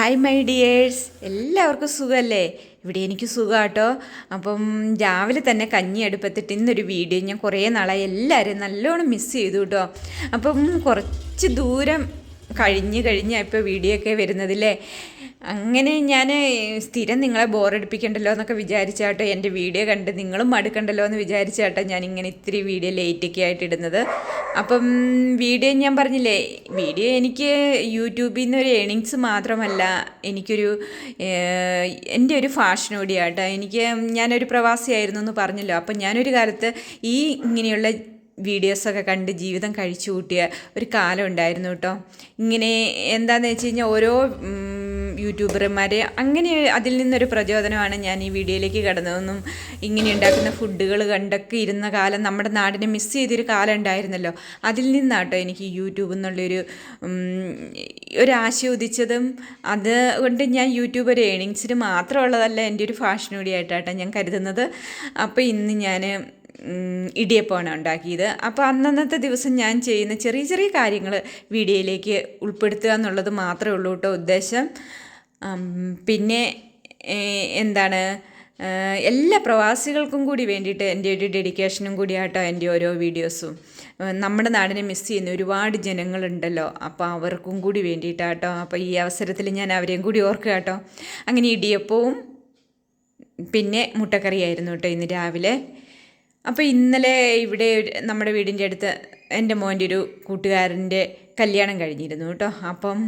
Hi my dears എല്ലാവർക്കും സുഖമല്ലേ ഇവിടെ എനിക്ക് സുഖമാട്ടോ അപ്പം രാവിലെ തന്നെ കഞ്ഞി അടുപ്പത്തിട്ട് ഇന്നൊരു വീഡിയോ ഞാൻ കുറേ നാളായി എല്ലാവരും നല്ലോണം മിസ് ചെയ്തു കേട്ടോ അപ്പം കുറച്ച് ദൂരം കഴിഞ്ഞ് കഴിഞ്ഞാൽ ഇപ്പോൾ വീഡിയോ ഒക്കെ വരുന്നതില്ലേ അങ്ങനെ ഞാൻ സ്ഥിരം നിങ്ങളെ ബോറടിപ്പിക്കണ്ടല്ലോ എന്നൊക്കെ വിചാരിച്ചാട്ടോ എന്റെ വീഡിയോ കണ്ട്. നിങ്ങളും മടുക്കണ്ടല്ലോ എന്ന് വിചാരിച്ചാട്ടോ ഞാൻ ഇങ്ങനെ ഇത്തിരി വീഡിയോ ലേറ്റൊക്കെ ആയിട്ട് ഇടുന്നത്. അപ്പം വീഡിയോ ഞാൻ പറഞ്ഞില്ലേ വീഡിയോ എനിക്ക് യൂട്യൂബിൽ നിന്ന് ഒരു ഏണിങ്സ് മാത്രമല്ല എനിക്കൊരു എന്റെ ഒരു ഫാഷൻ കൂടിയാട്ടോ. എനിക്ക് ഞാനൊരു പ്രവാസിയായിരുന്നു എന്ന് പറഞ്ഞല്ലോ. അപ്പം ഞാനൊരു കാലത്ത് ഈ ഇങ്ങനെയുള്ള വീഡിയോസൊക്കെ കണ്ട് ജീവിതം കഴിച്ചു കൂട്ടിയ ഒരു കാലം ഉണ്ടായിരുന്നു കേട്ടോ. ഇങ്ങനെ എന്താണെന്ന് വെച്ച് കഴിഞ്ഞാൽ ഓരോ യൂട്യൂബർമാരെ അങ്ങനെ അതിൽ നിന്നൊരു പ്രചോദനമാണ് ഞാൻ ഈ വീഡിയോയിലേക്ക് കടന്നതെന്നും ഇങ്ങനെ ഉണ്ടാക്കുന്ന ഫുഡുകൾ കണ്ടൊക്കെ ഇരുന്ന കാലം നമ്മുടെ നാടിനെ മിസ് ചെയ്തൊരു കാലം ഉണ്ടായിരുന്നല്ലോ. അതിൽ നിന്നാട്ടോ എനിക്ക് യൂട്യൂബ് എന്നുള്ളൊരു ഒരു ഉദിച്ചതും അതുകൊണ്ട് ഞാൻ യൂട്യൂബ് ഒരു ഏണിങ്സിന് മാത്രമുള്ളതല്ല എന്റെ ഒരു ഫാഷൻ കൂടിയായിട്ടാട്ടോ ഞാൻ കരുതുന്നത്. അപ്പോൾ ഇന്ന് ഞാൻ ഇടിയപ്പമാണ് ഉണ്ടാക്കിയത്. അപ്പോൾ അന്നന്നത്തെ ദിവസം ഞാൻ ചെയ്യുന്ന ചെറിയ ചെറിയ കാര്യങ്ങൾ വീഡിയോയിലേക്ക് ഉൾപ്പെടുത്തുക എന്നുള്ളത് മാത്രമേ ഉള്ളൂ കേട്ടോ ഉദ്ദേശം. പിന്നെ എന്താണ് എല്ലാ പ്രവാസികൾക്കും കൂടി വേണ്ടിയിട്ട് എന്റെ ഒരു ഡെഡിക്കേഷനും കൂടിയാട്ടോ എന്റെ ഓരോ വീഡിയോസും. നമ്മുടെ നാടിനെ മിസ് ചെയ്യുന്ന ഒരുപാട് ജനങ്ങളുണ്ടല്ലോ. അപ്പോൾ അവർക്കും കൂടി വേണ്ടിയിട്ടാട്ടോ. അപ്പോൾ ഈ അവസരത്തിൽ ഞാൻ അവരെയും കൂടി ഓർക്കുക കേട്ടോ അങ്ങനെ ഇടിയപ്പവും പിന്നെ മുട്ടക്കറിയായിരുന്നു കേട്ടോ ഇന്ന് രാവിലെ. അപ്പോൾ ഇന്നലെ ഇവിടെ നമ്മുടെ വീടിന്റെ അടുത്ത് എന്റെ മോന്റെ ഒരു കൂട്ടുകാരന്റെ കല്യാണം കഴിഞ്ഞിരുന്നു കേട്ടോ. അപ്പം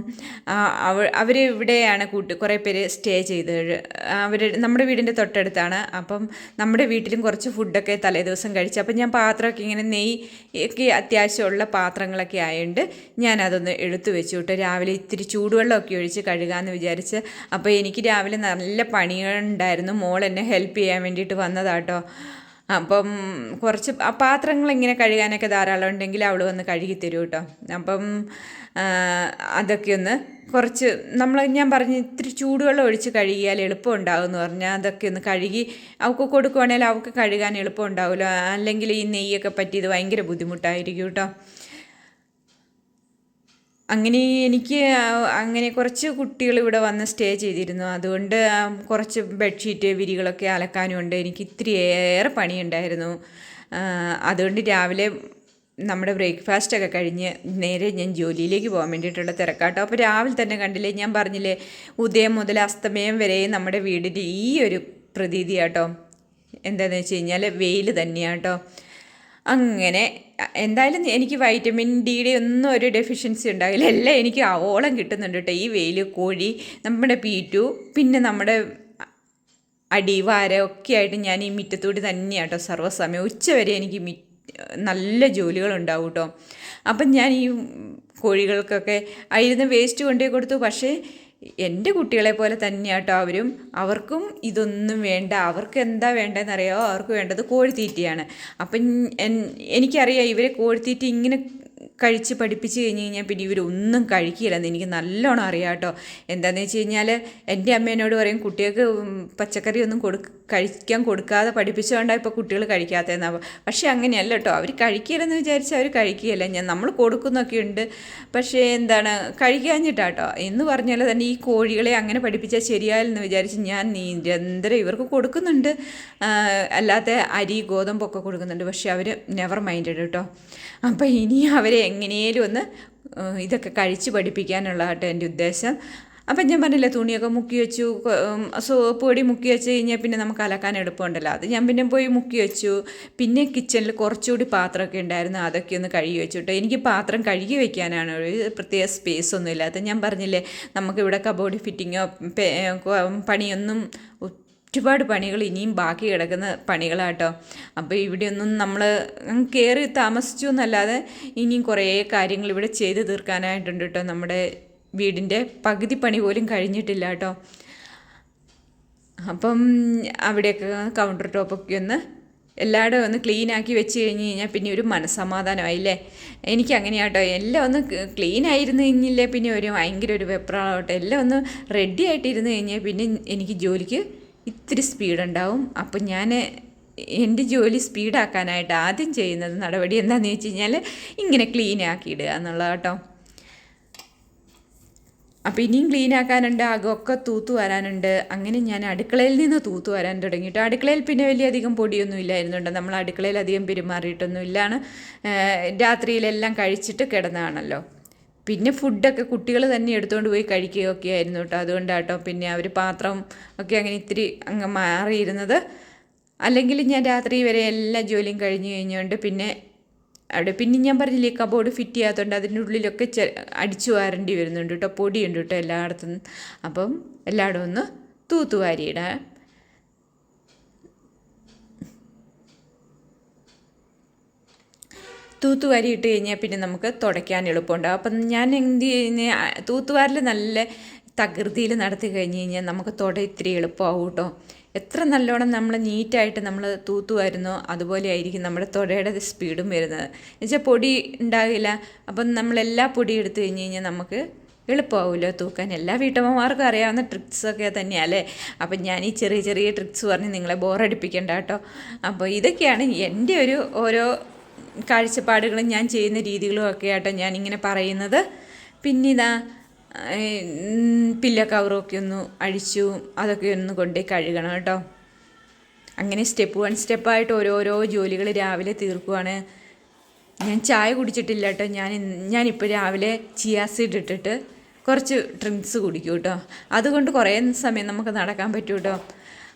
അവ അവർ ഇവിടെയാണ് കൂട്ട് കുറേ പേര് സ്റ്റേ ചെയ്ത് അവർ നമ്മുടെ വീടിന്റെ തൊട്ടടുത്താണ്. അപ്പം നമ്മുടെ വീട്ടിലും കുറച്ച് ഫുഡൊക്കെ തലേ ദിവസം കഴിച്ചു അപ്പം ഞാൻ പാത്രമൊക്കെ ഇങ്ങനെ നെയ് ഒക്കെ അത്യാവശ്യമുള്ള പാത്രങ്ങളൊക്കെ ആയതുകൊണ്ട് ഞാൻ അതൊന്ന് എടുത്തു വെച്ചു കേട്ടോ. രാവിലെ ഇത്തിരി ചൂടുവെള്ളമൊക്കെ ഒഴിച്ച് കഴുകാമെന്ന് വിചാരിച്ച് അപ്പോൾ എനിക്ക് രാവിലെ നല്ല പണികളുണ്ടായിരുന്നു. മോൾ എന്നെ ഹെൽപ്പ് ചെയ്യാൻ വേണ്ടിയിട്ട് വന്നതാട്ടോ അപ്പം കുറച്ച് പാത്രങ്ങൾ ഇങ്ങനെ കഴുകാനൊക്കെ ധാരാളം ഉണ്ടെങ്കിൽ അവൾ വന്ന് കഴുകി തരും കേട്ടോ. അപ്പം അതൊക്കെ ഒന്ന് കുറച്ച് നമ്മൾ ഞാൻ പറഞ്ഞ് ഇത്തിരി ചൂടുവെള്ളം ഒഴിച്ച് കഴുകിയാൽ എളുപ്പം ഉണ്ടാകും എന്ന് പറഞ്ഞാൽ അതൊക്കെ ഒന്ന് കഴുകി അവൾക്ക് കൊടുക്കുവാണെങ്കിൽ അവൾക്ക് കഴുകാൻ എളുപ്പം ഉണ്ടാവില്ല അല്ലെങ്കിൽ ഈ നെയ്യൊക്കെ പറ്റിയത് ഭയങ്കര ബുദ്ധിമുട്ടായിരിക്കും കേട്ടോ. അങ്ങനെ എനിക്ക് അങ്ങനെ കുറച്ച് കുട്ടികൾ ഇവിടെ വന്ന് സ്റ്റേ ചെയ്തിരുന്നു. അതുകൊണ്ട് കുറച്ച് ബെഡ്ഷീറ്റ് വിരികളൊക്കെ അലക്കാനും ഉണ്ട്. എനിക്ക് ഇത്തിരിയേറെ പണിയുണ്ടായിരുന്നു. ആ, അതുകൊണ്ട് രാവിലെ നമ്മുടെ ബ്രേക്ക്ഫാസ്റ്റ് ഒക്കെ കഴിഞ്ഞ് നേരെ ഞാൻ ജോലിയിലേക്ക് പോകാൻ വേണ്ടിയിട്ടുള്ള തിരക്കാട്ടോ. അപ്പോൾ രാവിലെ തന്നെ കണ്ടില്ലേ ഞാൻ പറഞ്ഞില്ലേ ഉദയം മുതൽ അസ്തമയം വരെ നമ്മുടെ വീടിന്റെ ഈ ഒരു പ്രതീതി കേട്ടോ എന്താണെന്ന് വെച്ച് കഴിഞ്ഞാൽ വെയിൽ തന്നെയാട്ടോ. അങ്ങനെ എന്തായാലും എനിക്ക് വൈറ്റമിൻ ഡിയുടെ ഒന്നും ഒരു ഡെഫിഷ്യൻസി ഉണ്ടാകില്ല എല്ലാം എനിക്ക് ആവോളം കിട്ടുന്നുണ്ട് കേട്ടോ ഈ വെയിൽ കോഴി നമ്മുടെ പീറ്റു പിന്നെ നമ്മുടെ അടിവാര ഒക്കെ ആയിട്ട് ഞാൻ ഈ മിറ്റത്തൂടി തന്നെയാണ് കേട്ടോ സർവസമയം. ഉച്ച വരെ എനിക്ക് മി നല്ല ജോലികളുണ്ടാവും കേട്ടോ അപ്പം ഞാൻ ഈ കോഴികൾക്കൊക്കെ അതിരുന്ന് വേസ്റ്റ് കൊണ്ടുപോയി കൊടുത്തു. പക്ഷേ എന്റെ കുട്ടികളെ പോലെ തന്നെയാട്ടോ അവരും. അവർക്കും ഇതൊന്നും വേണ്ട. അവർക്ക് എന്താ വേണ്ടതെന്നറിയാമോ അവർക്ക് വേണ്ടത് കോഴിത്തീറ്റയാണ്. അപ്പം എനിക്കറിയാം ഇവരെ കോഴിത്തീറ്റ ഇങ്ങനെ കഴിച്ച് പഠിപ്പിച്ച് കഴിഞ്ഞ് കഴിഞ്ഞാൽ പിന്നെ ഇവരൊന്നും കഴിക്കില്ലെന്ന് എനിക്ക് നല്ലോണം അറിയാം കേട്ടോ. എന്താണെന്ന് വെച്ച് കഴിഞ്ഞാൽ എന്റെ അമ്മേനോട് പറയും കുട്ടികൾക്ക് പച്ചക്കറി ഒന്നും കൊടുക്ക കഴിക്കാൻ കൊടുക്കാതെ പഠിപ്പിച്ചുകൊണ്ടാണ് ഇപ്പോൾ കുട്ടികൾ കഴിക്കാത്തതെന്നാണ് പക്ഷേ അങ്ങനെയല്ല കേട്ടോ. അവർ കഴിക്കില്ലെന്ന് വിചാരിച്ച് അവർ കഴിക്കുകയല്ല. ഞാൻ നമ്മൾ കൊടുക്കുന്നൊക്കെ ഉണ്ട്. പക്ഷേ എന്താണ് കഴിക്കാഞ്ഞിട്ടാട്ടോ എന്ന് പറഞ്ഞാൽ തന്നെ ഈ കോഴികളെ അങ്ങനെ പഠിപ്പിച്ചാൽ ശരിയായില്ലെന്ന് വിചാരിച്ച് ഞാൻ നിരന്തരം ഇവർക്ക് കൊടുക്കുന്നുണ്ട്. അല്ലാതെ അല്ലാത്ത അരി ഗോതമ്പൊക്കെ കൊടുക്കുന്നുണ്ട്. പക്ഷേ അവർ നെവർ മൈൻഡഡ് കേട്ടോ. അപ്പോൾ ഇനി അവരെ എങ്ങനെയും ഒന്ന് ഇതൊക്കെ കഴിച്ച് പഠിപ്പിക്കാനുള്ള കേട്ടോ എന്റെ ഉദ്ദേശം. അപ്പം ഞാൻ പറഞ്ഞില്ലേ തുണിയൊക്കെ മുക്കി വെച്ചു സോപ്പ് പൊടി മുക്കി വെച്ച് കഴിഞ്ഞാൽ പിന്നെ നമുക്ക് അലക്കാൻ എളുപ്പമുണ്ടല്ലോ. അത് ഞാൻ പിന്നെ പോയി മുക്കി വെച്ചു. പിന്നെ കിച്ചണിൽ കുറച്ചുകൂടി പാത്രമൊക്കെ ഉണ്ടായിരുന്നു അതൊക്കെ ഒന്ന് കഴുകി വെച്ചു കേട്ടോ. എനിക്ക് പാത്രം കഴുകി വെക്കാനാണ് ഒരു പ്രത്യേക സ്പേസ് ഒന്നും ഞാൻ പറഞ്ഞില്ലേ നമുക്കിവിടെ കബോർഡ് ഫിറ്റിങ്ങോ പണിയൊന്നും ഒരുപാട് പണികൾ ഇനിയും ബാക്കി കിടക്കുന്ന പണികളാട്ടോ. അപ്പോൾ ഇവിടെയൊന്നും നമ്മൾ കയറി താമസിച്ചു എന്നല്ലാതെ ഇനിയും കുറേ കാര്യങ്ങൾ ഇവിടെ ചെയ്ത് തീർക്കാനായിട്ടുണ്ട് കേട്ടോ. നമ്മുടെ വീടിന്റെ പകുതി പണി പോലും കഴിഞ്ഞിട്ടില്ല കേട്ടോ. അപ്പം അവിടെയൊക്കെ കൗണ്ടർ ടോപ്പൊക്കെ ഒന്ന് എല്ലായിടും ഒന്ന് ക്ലീൻ ആക്കി വെച്ച് കഴിഞ്ഞ് കഴിഞ്ഞാൽ പിന്നെ ഒരു മനസ്സമാധാനമായില്ലേ എനിക്ക് അങ്ങനെയാട്ടോ എല്ലാം ഒന്ന് ക്ലീൻ ആയിരുന്നു കഴിഞ്ഞില്ലേ? പിന്നെ ഒരു ഭയങ്കര ഒരു വെപ്രാളാവട്ടെ എല്ലാം ഒന്ന് റെഡി ആയിട്ടിരുന്ന് കഴിഞ്ഞാൽ പിന്നെ എനിക്ക് ജോലിക്ക് ഇത്തിരി സ്പീഡുണ്ടാവും. അപ്പം ഞാൻ എന്റെ ജോലി സ്പീഡാക്കാനായിട്ട് ആദ്യം ചെയ്യുന്നത് നടപടി എന്താണെന്ന് വെച്ച് കഴിഞ്ഞാൽ ഇങ്ങനെ ക്ലീൻ ആക്കി ഇടുക എന്നുള്ളത് കേട്ടോ. അപ്പോൾ ഇനിയും ക്ലീൻ ആക്കാനുണ്ട് അകമൊക്കെ തൂത്തു വരാനുണ്ട്. അങ്ങനെ ഞാൻ അടുക്കളയിൽ നിന്ന് തൂത്തു വരാൻ തുടങ്ങിയിട്ട് അടുക്കളയിൽ പിന്നെ വലിയ അധികം പൊടിയൊന്നും ഇല്ലായിരുന്നുണ്ട്? നമ്മൾ അടുക്കളയിൽ അധികം പെരുമാറിയിട്ടൊന്നും ഇല്ലാണ് രാത്രിയിലെല്ലാം കഴിച്ചിട്ട് കിടന്നതാണല്ലോ. പിന്നെ ഫുഡൊക്കെ കുട്ടികൾ തന്നെ എടുത്തുകൊണ്ട് പോയി കഴിക്കുകയൊക്കെ ആയിരുന്നു കേട്ടോ. അതുകൊണ്ടാട്ടോ പിന്നെ അവർ പാത്രം ഒക്കെ അങ്ങനെ ഇത്തിരി അങ്ങ് മാറിയിരുന്നത്. അല്ലെങ്കിൽ ഞാൻ രാത്രി വരെ എല്ലാ ജോലിയും കഴിഞ്ഞു കഴിഞ്ഞുകൊണ്ട് പിന്നെ അവിടെ പിന്നെ ഞാൻ പറഞ്ഞില്ലേ കബോർഡ് ഫിറ്റ് ചെയ്യാത്തതുകൊണ്ട് അതിന്റെ ഉള്ളിലൊക്കെ ചെ അടിച്ചു വാരേണ്ടി വരുന്നുണ്ട് കേട്ടോ. പൊടിയുണ്ട് കേട്ടോ എല്ലായിടത്തും. അപ്പം എല്ലായിടവും ഒന്ന് തൂത്തുവാരിയിടാം തൂത്തുവാരി ഇട്ട് കഴിഞ്ഞാൽ പിന്നെ നമുക്ക് തുടയ്ക്കാൻ എളുപ്പമുണ്ടാകും അപ്പം ഞാൻ എന്ത് തൂത്തുവാരിൽ നല്ല തകൃതിയിൽ നടത്തി കഴിഞ്ഞ് കഴിഞ്ഞാൽ നമുക്ക് തുട ഇത്തിരി എളുപ്പമാവും കേട്ടോ. എത്ര നല്ലോണം നമ്മൾ നീറ്റായിട്ട് നമ്മൾ തൂത്തുവായിരുന്നോ അതുപോലെ ആയിരിക്കും നമ്മുടെ തുടയുടെ സ്പീഡും വരുന്നത്. എന്നുവെച്ചാൽ പൊടി ഉണ്ടാകില്ല അപ്പം നമ്മളെല്ലാ പൊടി എടുത്തു കഴിഞ്ഞ് കഴിഞ്ഞാൽ നമുക്ക് എളുപ്പമാവുമല്ലോ തൂക്കാൻ. എല്ലാ വീട്ടമ്മമാർക്കും അറിയാവുന്ന ട്രിക്സൊക്കെ തന്നെയല്ലേ അപ്പം ഞാൻ ഈ ചെറിയ ചെറിയ ട്രിക്സ് പറഞ്ഞ് നിങ്ങളെ ബോറടിപ്പിക്കേണ്ട കേട്ടോ. അപ്പോൾ ഇതൊക്കെയാണ് എന്റെ ഒരു ഓരോ കാഴ്ചപ്പാടുകളും ഞാൻ ചെയ്യുന്ന രീതികളും ഒക്കെ ആട്ടോ ഞാനിങ്ങനെ പറയുന്നത്. പിന്നിതാ പില്ല കവറൊക്കെ ഒന്ന് അഴിച്ചു അതൊക്കെ ഒന്ന് കൊണ്ടുപോയി കഴുകണം കേട്ടോ. അങ്ങനെ സ്റ്റെപ്പ് വൺ സ്റ്റെപ്പായിട്ട് ഓരോരോ ജോലികൾ രാവിലെ തീർക്കുവാണ്. ഞാൻ ചായ കുടിച്ചിട്ടില്ല കേട്ടോ. ഞാൻ ഞാനിപ്പോൾ രാവിലെ ചിയാസിഡ് ഇട്ടിട്ട് കുറച്ച് ഡ്രിങ്ക്സ് കുടിക്കും കേട്ടോ. അതുകൊണ്ട് കുറേ സമയം നമുക്ക് നടക്കാൻ പറ്റും കേട്ടോ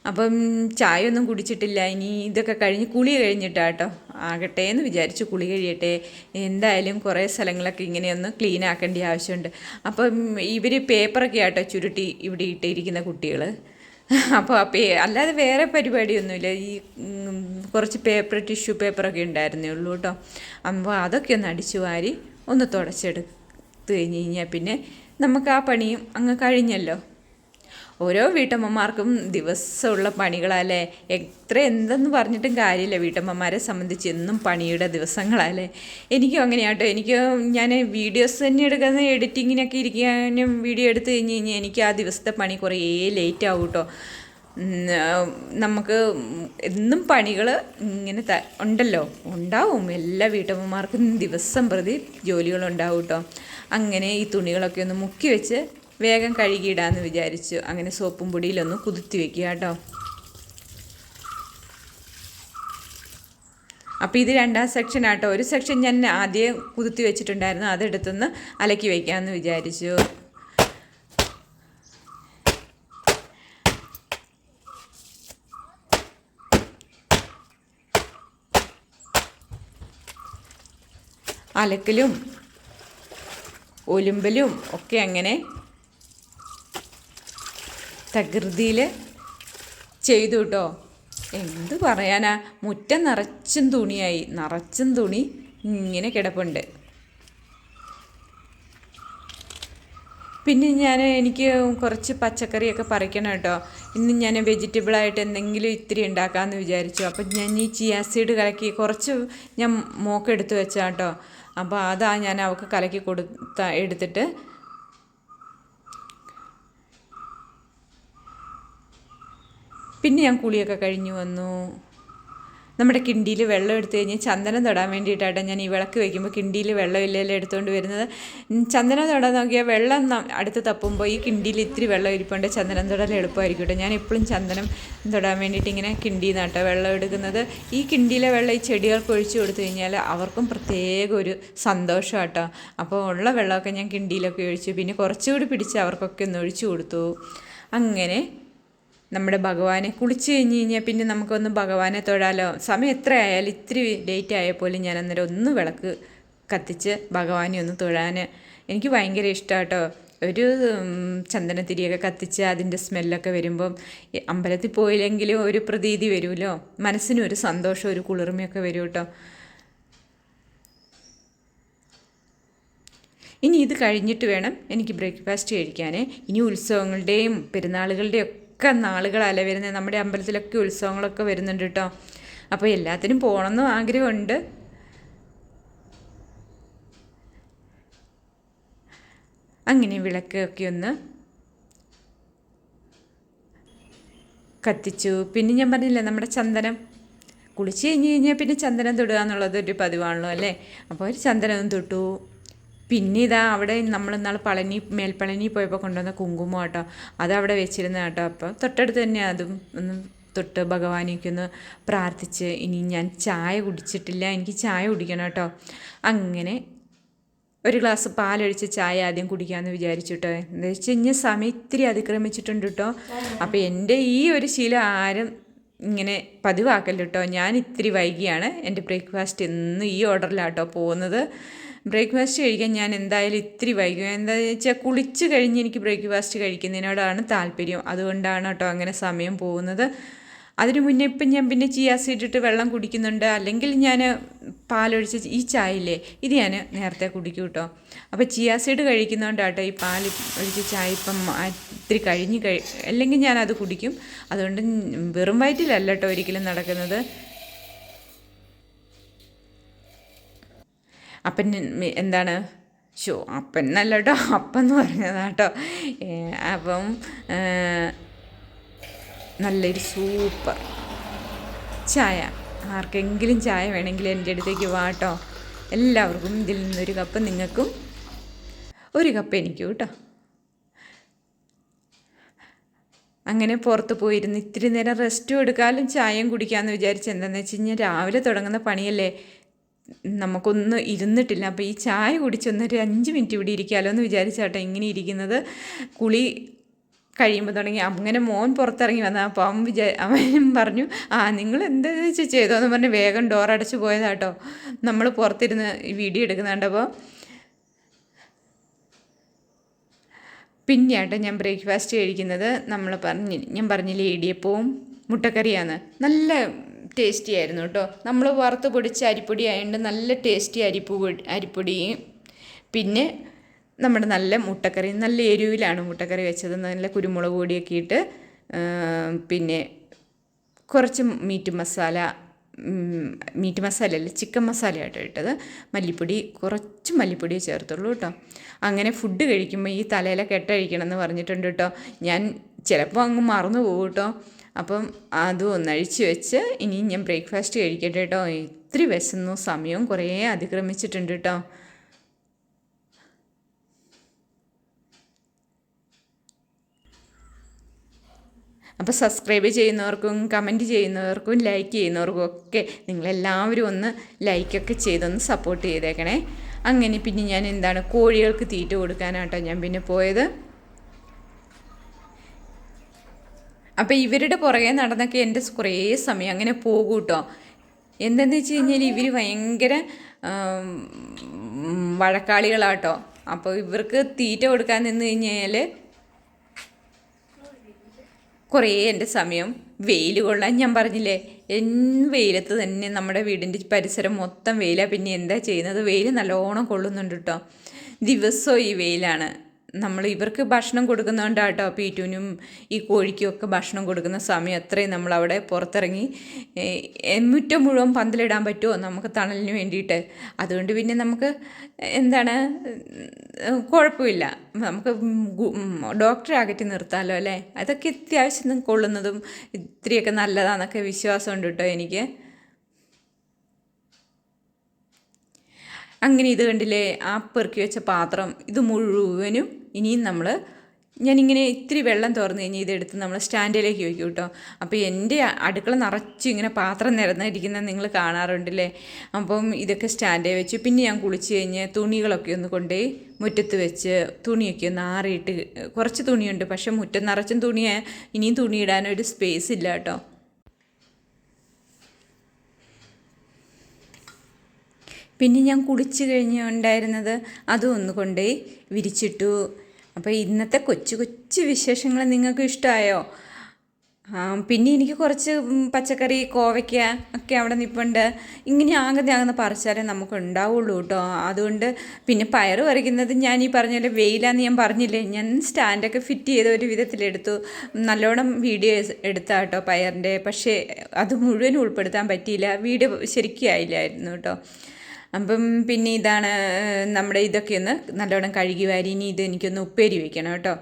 അപ്പം ചായ ഒന്നും കുടിച്ചിട്ടില്ല. ഇനി ഇതൊക്കെ കഴിഞ്ഞ് കുളി കഴിഞ്ഞിട്ടാട്ടോ. ആകട്ടെ എന്ന് വിചാരിച്ചു കുളി കഴിയട്ടെ. എന്തായാലും കുറേ സ്ഥലങ്ങളൊക്കെ ഇങ്ങനെയൊന്ന് ക്ലീൻ ആക്കേണ്ട ആവശ്യമുണ്ട്. അപ്പം ഇവർ പേപ്പറൊക്കെ ആട്ടോ ചുരുട്ടി ഇവിടെ ഇട്ടിരിക്കുന്ന കുട്ടികൾ അപ്പോൾ പേ അല്ലാതെ വേറെ പരിപാടിയൊന്നുമില്ല. ഈ കുറച്ച് പേപ്പർ ടിഷ്യൂ പേപ്പറൊക്കെ ഉണ്ടായിരുന്നേ ഉള്ളൂ കേട്ടോ. അപ്പോൾ അതൊക്കെ ഒന്ന് അടിച്ചു വാരി ഒന്ന് തുടച്ചെടുത്ത് കഴിഞ്ഞ് കഴിഞ്ഞാൽ പിന്നെ നമുക്ക് ആ പണിയും അങ്ങ് കഴിഞ്ഞല്ലോ. ഓരോ വീട്ടമ്മമാർക്കും ദിവസമുള്ള പണികളല്ലേ? എത്ര എന്തെന്ന് പറഞ്ഞിട്ടും കാര്യമില്ല വീട്ടമ്മമാരെ സംബന്ധിച്ച് എന്നും പണിയുടെ ദിവസങ്ങളല്ലേ? എനിക്കും അങ്ങനെയാട്ടോ. എനിക്ക് ഞാൻ വീഡിയോസ് തന്നെ എടുക്കുന്ന എഡിറ്റിങ്ങിനൊക്കെ ഇരിക്കാനും വീഡിയോ എടുത്തു കഴിഞ്ഞ് കഴിഞ്ഞാൽ എനിക്ക് ആ ദിവസത്തെ പണി കുറേ ലേറ്റ് ആവും കേട്ടോ നമുക്ക് എന്നും പണികൾ ഇങ്ങനെ ത ഉണ്ടല്ലോ. ഉണ്ടാവും. എല്ലാ വീട്ടമ്മമാർക്കും ദിവസം പ്രതി ജോലികളുണ്ടാവും കേട്ടോ അങ്ങനെ ഈ തുണികളൊക്കെ ഒന്ന് മുക്കി വെച്ച് വേഗം കഴുകിയിടാമെന്ന് വിചാരിച്ചു. അങ്ങനെ സോപ്പും പൊടിയിലൊന്ന് കുതിർത്തി വെക്കുക കേട്ടോ. അപ്പോൾ ഇത് രണ്ടാം സെക്ഷൻ ആട്ടോ. ഒരു സെക്ഷൻ ഞാൻ ആദ്യം കുതിർത്തി വെച്ചിട്ടുണ്ടായിരുന്നു. അതെടുത്തുനിന്ന് അലക്കി വയ്ക്കാമെന്ന് വിചാരിച്ചു. അലക്കലും ഒലുമ്പലും ഒക്കെ അങ്ങനെ തകൃതിയിൽ ചെയ്തു കേട്ടോ എന്ത് പറയാനാ? മുറ്റം നിറച്ചും തുണിയായി. നിറച്ചും തുണി ഇങ്ങനെ കിടപ്പുണ്ട്. പിന്നെ ഞാൻ എനിക്ക് കുറച്ച് പച്ചക്കറിയൊക്കെ പറിക്കണം കേട്ടോ ഇന്ന് ഞാൻ വെജിറ്റബിളായിട്ട് എന്തെങ്കിലും ഇത്തിരി ഉണ്ടാക്കാമെന്ന് വിചാരിച്ചു. അപ്പം ഞാൻ ഈ ചിയാ സീഡ് കലക്കി കുറച്ച് ഞാൻ മോക്കെടുത്ത് വെച്ചാട്ടോ അപ്പോൾ അതാ ഞാൻ അവൾക്ക് കലക്കി കൊടുത്ത എടുത്തിട്ട് പിന്നെ ഞാൻ കുളിയൊക്കെ കഴിഞ്ഞു വന്നു. നമ്മുടെ കിണ്ടിയിൽ വെള്ളം എടുത്തു കഴിഞ്ഞ് ചന്ദനം തൊടാൻ വേണ്ടിയിട്ടാണ് ഞാൻ ഈ വിളക്ക് വയ്ക്കുമ്പോൾ കിണ്ടിയിൽ വെള്ളം ഇല്ലല്ലോ എടുത്തുകൊണ്ട് വരുന്നത്. ചന്ദനം തൊടാൻ നോക്കിയാൽ വെള്ളം അടുത്ത് തപ്പുമ്പോൾ ഈ കിണ്ടിയിൽ ഇത്തിരി വെള്ളം ഇരിപ്പുണ്ട്. ചന്ദനം തൊടൽ എളുപ്പമായിരിക്കും കേട്ടോ. ഞാൻ എപ്പോഴും ചന്ദനം തൊടാൻ വേണ്ടിയിട്ട് ഇങ്ങനെ കിണ്ടിയിൽ നിന്നാട്ടോ വെള്ളം എടുക്കുന്നത്. ഈ കിണ്ടിയിലെ വെള്ളം ഈ ചെടികൾക്ക് ഒഴിച്ചു കൊടുത്തു കഴിഞ്ഞാൽ അവർക്കും പ്രത്യേക ഒരു സന്തോഷമാട്ടോ അപ്പോൾ ഉള്ള വെള്ളമൊക്കെ ഞാൻ കിണ്ടിയിലൊക്കെ ഒഴിച്ചു. പിന്നെ കുറച്ചുകൂടി പിടിച്ച് അവർക്കൊക്കെ ഒന്ന് ഒഴിച്ചു കൊടുത്തു. അങ്ങനെ നമ്മുടെ ഭഗവാനെ കുളിച്ച് കഴിഞ്ഞ് കഴിഞ്ഞാൽ പിന്നെ നമുക്കൊന്ന് ഭഗവാനെ തൊഴാലോ. സമയം എത്ര ആയാലും ഇത്തിരി ലേറ്റ് ആയപ്പോലും ഞാൻ അന്നേരം ഒന്ന് വിളക്ക് കത്തിച്ച് ഭഗവാനെ ഒന്ന് തൊഴാൻ എനിക്ക് ഭയങ്കര ഇഷ്ടമാട്ടോ ഒരു ചന്ദനത്തിരിയൊക്കെ കത്തിച്ച് അതിന്റെ സ്മെല്ലൊക്കെ വരുമ്പം അമ്പലത്തിൽ പോയില്ലെങ്കിലും ഒരു പ്രതീതി വരുമല്ലോ മനസ്സിനും ഒരു സന്തോഷം ഒരു കുളിർമയൊക്കെ വരും കേട്ടോ ഇനി ഇത് കഴിഞ്ഞിട്ട് വേണം എനിക്ക് ബ്രേക്ക്ഫാസ്റ്റ് കഴിക്കാൻ ഇനി ഉത്സവങ്ങളുടെയും പെരുന്നാളുകളുടെയും ഒക്കെ നാളുകളല്ല വരുന്നത് നമ്മുടെ അമ്പലത്തിലൊക്കെ ഉത്സവങ്ങളൊക്കെ വരുന്നുണ്ട് കേട്ടോ അപ്പോൾ എല്ലാത്തിനും പോകണമെന്നും ആഗ്രഹമുണ്ട്. അങ്ങനെ വിളക്കൊക്കെ ഒന്ന് കത്തിച്ചു. പിന്നെ ഞാൻ പറഞ്ഞില്ലേ നമ്മുടെ ചന്ദനം. കുളിച്ച് കഴിഞ്ഞ് കഴിഞ്ഞാൽ പിന്നെ ചന്ദനം തൊടുക എന്നുള്ളത് ഒരു പതിവാണല്ലോ അല്ലേ? അപ്പോൾ ഒരു ചന്ദനം തൊട്ടു. പിന്നെ ഇതാ അവിടെ നമ്മൾ ഇന്നാൾ പളനി മേൽപ്പളനി പോയപ്പോൾ കൊണ്ടുവന്ന കുങ്കുമം കേട്ടോ അതവിടെ വെച്ചിരുന്ന കേട്ടോ അപ്പോൾ തൊട്ടടുത്ത് തന്നെ അതും ഒന്ന് തൊട്ട് ഭഗവാനേക്ക് ഒന്ന് പ്രാർത്ഥിച്ച് ഇനി ഞാൻ ചായ കുടിച്ചിട്ടില്ല എനിക്ക് ചായ കുടിക്കണം കേട്ടോ. അങ്ങനെ ഒരു ഗ്ലാസ് പാലൊഴിച്ച് ചായ ആദ്യം കുടിക്കാമെന്ന് വിചാരിച്ചു കേട്ടോ എന്താ വെച്ച് കഴിഞ്ഞാൽ സമയം ഇത്തിരി അതിക്രമിച്ചിട്ടുണ്ട് കേട്ടോ. അപ്പോൾ എന്റെ ഈ ഒരു ശീലം ആരും ഇങ്ങനെ പതിവാക്കല്ലോ കേട്ടോ. ഞാൻ ഇത്തിരി വൈകിയാണ് എന്റെ ബ്രേക്ക്ഫാസ്റ്റ് ഇന്ന് ഈ ഓർഡറിലാട്ടോ പോകുന്നത്. ബ്രേക്ക്ഫാസ്റ്റ് കഴിക്കാൻ ഞാൻ എന്തായാലും ഇത്തിരി വൈകും. എന്താണെന്ന് വെച്ചാൽ കുളിച്ച് കഴിഞ്ഞ് എനിക്ക് ബ്രേക്ക്ഫാസ്റ്റ് കഴിക്കുന്നതിനോടാണ് താല്പര്യം. അതുകൊണ്ടാണ് കേട്ടോ അങ്ങനെ സമയം പോകുന്നത്. അതിനു മുന്നേ ഇപ്പം ഞാൻ പിന്നെ ചിയാസ് ഇട്ട് വെള്ളം കുടിക്കുന്നുണ്ട്. അല്ലെങ്കിൽ ഞാൻ പാലൊഴിച്ച് ഈ ചായയില്ലേ ഇത് ഞാൻ നേരത്തെ കുടിക്കും കേട്ടോ. അപ്പോൾ ചിയാസീഡ് കഴിക്കുന്നതുകൊണ്ടാട്ടോ ഈ പാൽ ഒഴിച്ച് ചായ ഇപ്പം ഇത്തിരി കഴിഞ്ഞ് കഴി അല്ലെങ്കിൽ ഞാനത് കുടിക്കും. അതുകൊണ്ട് വെറും വയറ്റിലല്ല കേട്ടോ ഒരിക്കലും നടക്കുന്നത്. അപ്പൻ എന്താണ്? ഷോ അപ്പൻ എന്നല്ല കേട്ടോ അപ്പം എന്ന് പറഞ്ഞതാട്ടോ അപ്പം നല്ലൊരു സൂപ്പർ. ചായ. ആർക്കെങ്കിലും ചായ വേണമെങ്കിൽ എന്റെ അടുത്തേക്ക് വാട്ടോ എല്ലാവർക്കും ഇതിൽ നിന്നൊരു കപ്പ് നിങ്ങൾക്കും ഒരു കപ്പ് എനിക്കും കേട്ടോ അങ്ങനെ പുറത്ത് പോയിരുന്ന് ഇത്തിരി നേരം റെസ്റ്റും എടുക്കാലും ചായയും കുടിക്കാമെന്ന് വിചാരിച്ച് എന്താണെന്ന് വെച്ച് കഴിഞ്ഞാൽ രാവിലെ തുടങ്ങുന്ന പണിയല്ലേ? നമുക്കൊന്നും ഇരുന്നിട്ടില്ല. അപ്പോൾ ഈ ചായ കുടിച്ചൊന്നൊരു അഞ്ച് മിനിറ്റ് ഇവിടെ ഇരിക്കാമല്ലോ എന്ന് വിചാരിച്ചാട്ടോ ഇങ്ങനെ ഇരിക്കുന്നത്. കുളി കഴിയുമ്പോൾ തുടങ്ങി. അങ്ങനെ മോൻ പുറത്തിറങ്ങി വന്ന. അപ്പോൾ അവൻ വിചാ അവനും പറഞ്ഞു ആ നിങ്ങൾ എന്താ വെച്ച് ചെയ്തോ എന്ന് പറഞ്ഞ് വേഗം ഡോർ അടച്ച് പോയതാട്ടോ നമ്മൾ പുറത്തിരുന്ന് വീഡിയോ എടുക്കുന്നുണ്ടപ്പോൾ പിന്നെയാട്ടോ ഞാൻ ബ്രേക്ക്ഫാസ്റ്റ് കഴിക്കുന്നത്. നമ്മൾ പറഞ്ഞ് ഞാൻ പറഞ്ഞില്ലേ ഇടിയപ്പവും മുട്ടക്കറിയാണ്. നല്ല ടേസ്റ്റി ആയിരുന്നു കേട്ടോ. നമ്മൾ വറുത്ത് പൊടിച്ച അരിപ്പൊടി ആയതുകൊണ്ട് നല്ല ടേസ്റ്റി അരിപ്പ് അരിപ്പൊടിയും പിന്നെ നമ്മുടെ നല്ല മുട്ടക്കറി നല്ല എരിവിലാണ് മുട്ടക്കറി വെച്ചത്. നല്ല കുരുമുളക് പൊടിയൊക്കെ ഇട്ട് പിന്നെ കുറച്ച് മീറ്റ് മസാല മീറ്റ് മസാല അല്ല ചിക്കൻ മസാല ആയിട്ട് ഇട്ടത്. മല്ലിപ്പൊടി കുറച്ച് മല്ലിപ്പൊടി ചേർത്തുള്ളൂ കേട്ടോ. അങ്ങനെ ഫുഡ് കഴിക്കുമ്പോൾ ഈ തലയിലൊക്കെ കെട്ടഴിക്കണം എന്ന് പറഞ്ഞിട്ടുണ്ട് കേട്ടോ. ഞാൻ ചിലപ്പോൾ അങ്ങ് മറന്നു പോകും കേട്ടോ. അപ്പം അതും ഒന്നഴിച്ച് വെച്ച് ഇനി ഞാൻ ബ്രേക്ക്ഫാസ്റ്റ് കഴിക്കട്ടെ കേട്ടോ. ഇത്തിരി വിശന്നു സമയവും കുറേ അതിക്രമിച്ചിട്ടുണ്ട് കേട്ടോ. അപ്പോൾ സബ്സ്ക്രൈബ് ചെയ്യുന്നവർക്കും കമന്റ് ചെയ്യുന്നവർക്കും ലൈക്ക് ചെയ്യുന്നവർക്കും ഒക്കെ നിങ്ങളെല്ലാവരും ഒന്ന് ലൈക്കൊക്കെ ചെയ്തൊന്ന് സപ്പോർട്ട് ചെയ്തേക്കണേ. അങ്ങനെ പിന്നെ ഞാൻ എന്താണ് കോഴികൾക്ക് തീറ്റ കൊടുക്കാനാട്ടോ ഞാൻ പിന്നെ പോയത്. അപ്പോൾ ഇവരുടെ പുറകെ നടന്നൊക്കെ എന്റെ കുറേ സമയം അങ്ങനെ പോകും കേട്ടോ എന്തെന്ന് വെച്ച് കഴിഞ്ഞാൽ ഇവർ ഭയങ്കര വഴക്കാളികളാട്ടോ. അപ്പോൾ ഇവർക്ക് തീറ്റ കൊടുക്കാൻ നിന്ന് കഴിഞ്ഞാൽ കുറേ എന്റെ സമയം വെയിൽ കൊള്ളാൻ ഞാൻ പറഞ്ഞില്ലേ? എൻ വെയിലത്ത് തന്നെ നമ്മുടെ വീടിന്റെ പരിസരം മൊത്തം വെയിലാണ് പിന്നെ എന്താ ചെയ്യുന്നത്? വെയിൽ നല്ലോണം കൊള്ളുന്നുണ്ട് കേട്ടോ ദിവസവും ഈ വെയിലാണ്. നമ്മൾ ഇവർക്ക് ഭക്ഷണം കൊടുക്കുന്നതുകൊണ്ടാട്ടോ പീറ്റുവിനും ഈ കോഴിക്കും ഒക്കെ ഭക്ഷണം കൊടുക്കുന്ന സമയം അത്രയും നമ്മളവിടെ പുറത്തിറങ്ങി. മുറ്റം മുഴുവൻ പന്തലിടാൻ പറ്റുമോ നമുക്ക് തണലിന് വേണ്ടിയിട്ട്? അതുകൊണ്ട് പിന്നെ നമുക്ക് എന്താണ് കുഴപ്പമില്ല. നമുക്ക് ഡോക്ടറെ അകറ്റി നിർത്താമല്ലോ അല്ലേ? അതൊക്കെ അത്യാവശ്യം കൊള്ളുന്നതും ഇത്രയൊക്കെ നല്ലതാണെന്നൊക്കെ വിശ്വാസമുണ്ട് കേട്ടോ എനിക്ക്. അങ്ങനെ ഇത് കണ്ടില്ലേ ആ പെറുക്കി വെച്ച പാത്രം ഇത് മുഴുവനും ഇനിയും നമ്മൾ ഞാനിങ്ങനെ ഇത്തിരി വെള്ളം തുറന്നു കഴിഞ്ഞാൽ ഇതെടുത്ത് നമ്മൾ സ്റ്റാൻഡിലേക്ക് വയ്ക്കും കേട്ടോ അപ്പോൾ എന്റെ അടുക്കള നിറച്ച് ഇങ്ങനെ പാത്രം നിരന്നിരിക്കുന്നത് നിങ്ങൾ കാണാറുണ്ടല്ലേ? അപ്പം ഇതൊക്കെ സ്റ്റാൻഡിൽ വെച്ച് പിന്നെ ഞാൻ കുളിച്ച് കഴിഞ്ഞ് തുണികളൊക്കെ ഒന്ന് കൊണ്ടുപോയി മുറ്റത്ത് വെച്ച് തുണിയൊക്കെ ഒന്ന് ആറിയിട്ട് കുറച്ച് തുണിയുണ്ട്. പക്ഷേ മുറ്റം നിറച്ചും തുണിയെ. ഇനിയും തുണി ഇടാനൊരു സ്പേസ് ഇല്ല കേട്ടോ. പിന്നെ ഞാൻ കുളിച്ച് കഴിഞ്ഞുണ്ടായിരുന്നത് അതും ഒന്ന് കൊണ്ടുപോയി വിരിച്ചിട്ടു. അപ്പോൾ ഇന്നത്തെ കൊച്ചു കൊച്ചു വിശേഷങ്ങൾ നിങ്ങൾക്ക് ഇഷ്ടമായോ പിന്നെ എനിക്ക് കുറച്ച് പച്ചക്കറി കോവയ്ക്ക ഒക്കെ അവിടെ നിൽപ്പുണ്ട് ഇങ്ങനെ ആകെ ആകുന്ന പറിച്ചാലേ നമുക്ക് ഉണ്ടാവുള്ളൂ കേട്ടോ. അതുകൊണ്ട് പിന്നെ പയർ പറിക്കുന്നത് ഞാൻ ഈ പറഞ്ഞ പോലെ വെയിലാന്ന് ഞാൻ പറഞ്ഞില്ലേ? ഞാൻ സ്റ്റാൻഡൊക്കെ ഫിറ്റ് ചെയ്ത ഒരു വിധത്തിലെടുത്തു നല്ലോണം വീഡിയോ എടുത്താ കേട്ടോ പയറിന്റെ. പക്ഷേ അത് മുഴുവൻ ഉൾപ്പെടുത്താൻ പറ്റിയില്ല. വീഡിയോ ശരിക്കും ആയില്ലായിരുന്നു കേട്ടോ. അപ്പം പിന്നെ ഇതാണ് നമ്മുടെ ഇതൊക്കെ ഒന്ന് നല്ലോണം കഴുകി വാരി ഇനി ഇത് എനിക്കൊന്ന് ഉപ്പേരി വെക്കണം കേട്ടോ.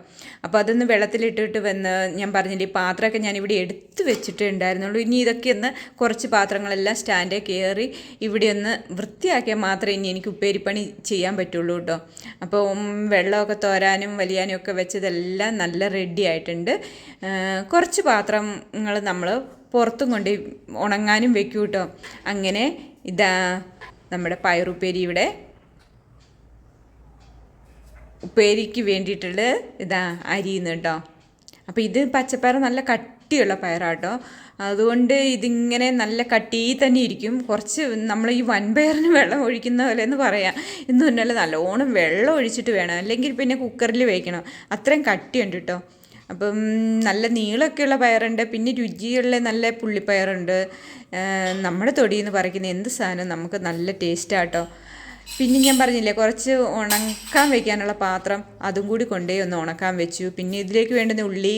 അപ്പോൾ അതൊന്ന് വെള്ളത്തിലിട്ടിട്ട് വന്ന് ഞാൻ പറഞ്ഞില്ലേ ഈ ഞാൻ ഇവിടെ എടുത്ത് വെച്ചിട്ടേ ഉണ്ടായിരുന്നുള്ളൂ ഇനി ഇതൊക്കെ ഒന്ന് കുറച്ച് പാത്രങ്ങളെല്ലാം സ്റ്റാൻഡേ കയറി ഇവിടെ ഒന്ന് വൃത്തിയാക്കിയാൽ മാത്രമേ ഇനി എനിക്ക് ഉപ്പേരിപ്പണി ചെയ്യാൻ പറ്റുള്ളൂ കേട്ടോ. അപ്പോൾ വെള്ളമൊക്കെ തോരാനും വലിയാനും ഒക്കെ വെച്ചതെല്ലാം നല്ല റെഡി ആയിട്ടുണ്ട്. കുറച്ച് പാത്രങ്ങൾ നമ്മൾ പുറത്തും കൊണ്ട് ഉണങ്ങാനും വെക്കും കേട്ടോ. അങ്ങനെ ഇതാ നമ്മുടെ പയറുപ്പേരി ഇവിടെ ഉപ്പേരിക്ക് വേണ്ടിയിട്ടുള്ള ഇതാ അരിയുന്നു കേട്ടോ. അപ്പോൾ ഇത് പച്ചപ്പയർ നല്ല കട്ടിയുള്ള പയറാട്ടോ. അതുകൊണ്ട് ഇതിങ്ങനെ നല്ല കട്ടി തന്നെ ഇരിക്കും. കുറച്ച് നമ്മൾ ഈ വൻപയറിന് വെള്ളം ഒഴിക്കുന്ന പോലെ എന്ന് പറയാം. എന്ന് പറഞ്ഞാൽ നല്ലോണം വെള്ളം ഒഴിച്ചിട്ട് വേണം. അല്ലെങ്കിൽ പിന്നെ കുക്കറിൽ വേവിക്കണം. അത്രയും കട്ടിയുണ്ട് കേട്ടോ. അപ്പം നല്ല നീളമൊക്കെയുള്ള പയറുണ്ട് പിന്നെ രുചിയുള്ള നല്ല പുള്ളിപ്പയറുണ്ട്. നമ്മുടെ തൊടിയിൽ നിന്ന് പറിക്കുന്ന എന്ത് സാധനം നമുക്ക് നല്ല ടേസ്റ്റാട്ടോ. പിന്നെ ഞാൻ പറഞ്ഞില്ലേ കുറച്ച് ഉണക്കാൻ വെക്കാനുള്ള പാത്രം അതും കൂടി കൊണ്ടുപോയി ഒന്ന് ഉണക്കാൻ വെച്ചു. പിന്നെ ഇതിലേക്ക് വേണ്ടുന്ന ഉള്ളി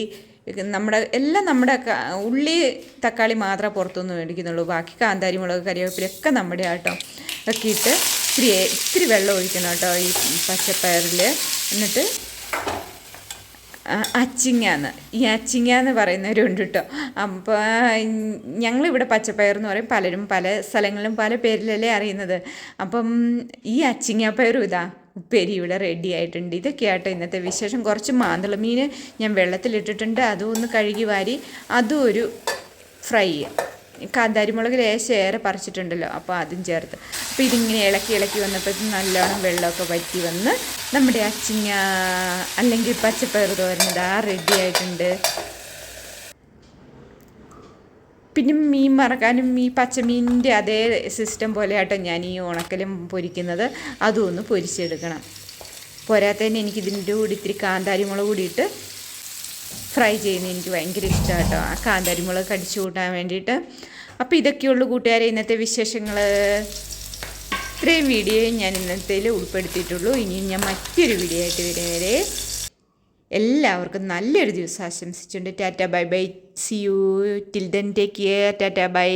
നമ്മുടെ എല്ലാം നമ്മുടെ ഉള്ളി തക്കാളി മാത്രമേ പുറത്തുനിന്ന് മേടിക്കുന്നുള്ളൂ. ബാക്കി കാന്താരി മുളക് കറിവേപ്പിലൊക്കെ നമ്മുടെ ആട്ടോ. ഒക്കെ ഇട്ട് ഇത്തിരി ഇത്തിരി വെള്ളം ഒഴിക്കണം കേട്ടോ ഈ പച്ചപ്പയറിൽ എന്നിട്ട് അച്ചിങ്ങാന്ന്. ഈ അച്ചിങ്ങ എന്ന് പറയുന്നവരുണ്ട് കേട്ടോ അപ്പോൾ ഞങ്ങളിവിടെ പച്ചപ്പയർ എന്ന് പറയും. പലരും പല സ്ഥലങ്ങളിലും പല പേരിലല്ലേ അറിയുന്നത്. അപ്പം ഈ അച്ചിങ്ങാപ്പയറും ഇതാ ഉപ്പേരി ഇവിടെ റെഡി ആയിട്ടുണ്ട്. ഇതൊക്കെയാട്ടോ ഇന്നത്തെ വിശേഷം. കുറച്ച് മാന്തള മീൻ ഞാൻ വെള്ളത്തിലിട്ടിട്ടുണ്ട്. അതും ഒന്ന് കഴുകി വാരി. അതും ഒരു ഫ്രൈ. കാന്താരിമുളക് ലേശം ഏറെ പറിച്ചിട്ടുണ്ടല്ലോ. അപ്പോൾ അതും ചേർത്ത്. അപ്പോൾ ഇതിങ്ങനെ ഇളക്കി ഇളക്കി വന്നപ്പോൾ നല്ലോണം വെള്ളമൊക്കെ വറ്റി വന്ന് നമ്മുടെ അച്ചിങ്ങ അല്ലെങ്കിൽ പച്ചപ്പയർ തോരുന്നത് ആ റെഡി ആയിട്ടുണ്ട്. പിന്നെ മീൻ മറക്കാനും ഈ പച്ചമീനിന്റെ അതേ സിസ്റ്റം പോലെ ആട്ടോ ഞാൻ ഈ ഉണക്കലും പൊരിക്കുന്നത്. അതും ഒന്ന് പൊരിച്ചെടുക്കണം. പോരാത്തതിന് എനിക്കിതിന്റെ കൂടി ഇത്തിരി കാന്താരി മുളക് കൂടിയിട്ട് ഫ്രൈ ചെയ്യുന്നത് എനിക്ക് ഭയങ്കര ഇഷ്ടമാണ് കേട്ടോ. ആ കാന്താരിമുളക് കടിച്ചു കൂട്ടാൻ വേണ്ടിയിട്ട്. അപ്പോൾ ഇതൊക്കെയുള്ളൂ കൂട്ടുകാരെ ഇന്നത്തെ വിശേഷങ്ങൾ ഇത്രയും വീഡിയോ ഞാൻ ഇന്നത്തേൽ ഉൾപ്പെടുത്തിയിട്ടുള്ളൂ. ഇനിയും ഞാൻ മറ്റൊരു വീഡിയോ ആയിട്ട് വരും വരെ എല്ലാവർക്കും നല്ലൊരു ദിവസം ആശംസിച്ചുകൊണ്ട് tata bye bye. See you till then take care tata bye.